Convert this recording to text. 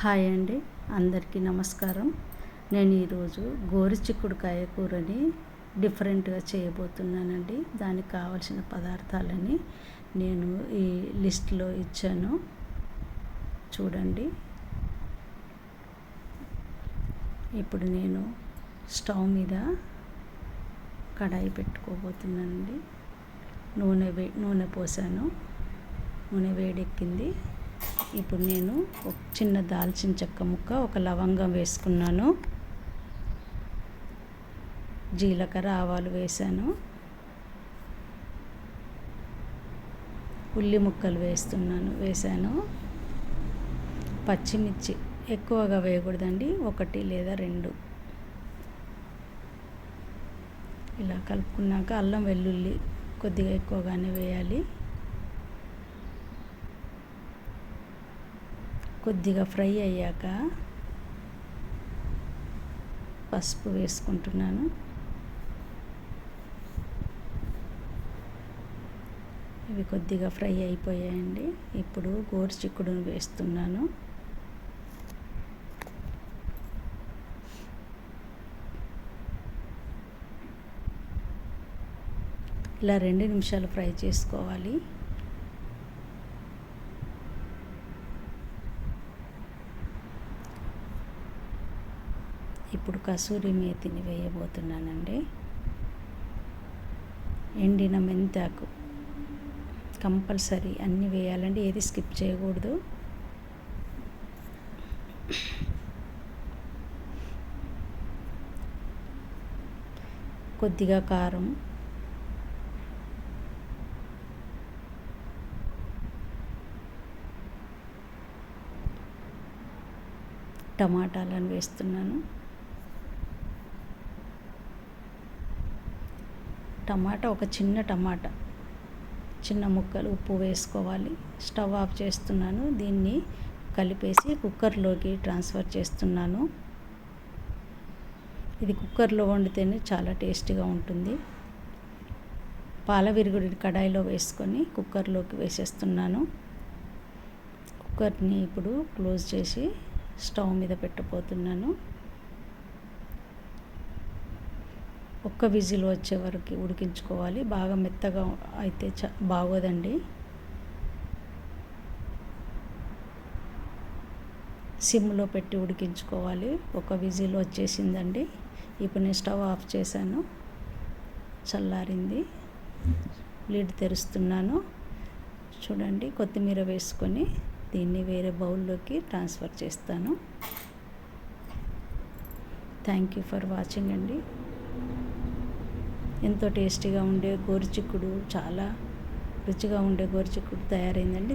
Hi అండి. అందరికీ నమస్కారం. నేను ఈరోజు గోరుచిక్కుడుకాయ కూరని డిఫరెంట్గా చేయబోతున్నానండి. దానికి కావలసిన పదార్థాలని నేను ఈ లిస్ట్లో ఇచ్చాను. చూడండి. ఇప్పుడు నేను స్టవ్ మీద కడాయి పెట్టుకోబోతున్నానండి. నూనె వే నూనె పోసాను. నూనె వేడెక్కింది. ఇప్పుడు నేను ఒక చిన్న దాల్చిన చెక్క ముక్క ఒక లవంగం వేసుకున్నాను. జీలకర్ర ఆవాలు వేసాను. ఉల్లి ముక్కలు వేస్తున్నాను వేసాను. పచ్చిమిర్చి ఎక్కువగా వేయకూడదండి ఒకటి లేదా రెండు. ఇలా కలుపుకున్నాక అల్లం వెల్లుల్లి కొద్దిగా ఎక్కువగానే వేయాలి. కొద్దిగా ఫ్రై అయ్యాక పసుపు వేసుకుంటున్నాను. ఇవి కొద్దిగా ఫ్రై అయిపోయాయండి. ఇప్పుడు గోరు చిక్కుడును వేస్తున్నాను. ఇలా రెండు నిమిషాలు ఫ్రై చేసుకోవాలి. ఇప్పుడు కసూరి మేతిని వేయబోతున్నానండి. ఎండిన మెంతాకు కంపల్సరీ అన్నీ వేయాలండి ఏది స్కిప్ చేయకూడదు. కొద్దిగా కారం టమాటాలను వేస్తున్నాను. టమాటా ఒక చిన్న టమాటా. చిన్న ముక్కలు ఉప్పు వేసుకోవాలి. స్టవ్ ఆఫ్ చేస్తున్నాను. దీన్ని కలిపేసి కుక్కర్లోకి ట్రాన్స్ఫర్ చేస్తున్నాను. ఇది కుక్కర్లో వండితేనే చాలా టేస్టీగా ఉంటుంది. పాల విరుగుడి కడాయిలో వేసుకొని కుక్కర్లోకి వేసేస్తున్నాను. కుక్కర్ని ఇప్పుడు క్లోజ్ చేసి స్టవ్ మీద పెట్టబోతున్నాను. ఒక్క విజిల్ వచ్చే వరకు ఉడికించుకోవాలి. బాగా మెత్తగా అయితే చ బాగోదండి. సిమ్లో పెట్టి ఉడికించుకోవాలి. ఒక విజిల్ వచ్చేసిందండి. ఇప్పుడు నేను స్టవ్ ఆఫ్ చేశాను. చల్లారింది. లిడ్ తెరుస్తున్నాను. చూడండి కొత్తిమీర వేసుకొని దీన్ని వేరే బౌల్లోకి ట్రాన్స్ఫర్ చేస్తాను. థ్యాంక్ యూ ఫర్ వాచింగ్ అండి. ఎంతో టేస్టీగా ఉండే గోరుచిక్కుడు చాలా రుచిగా ఉండే గోరుచిక్కుడు తయారైందండి.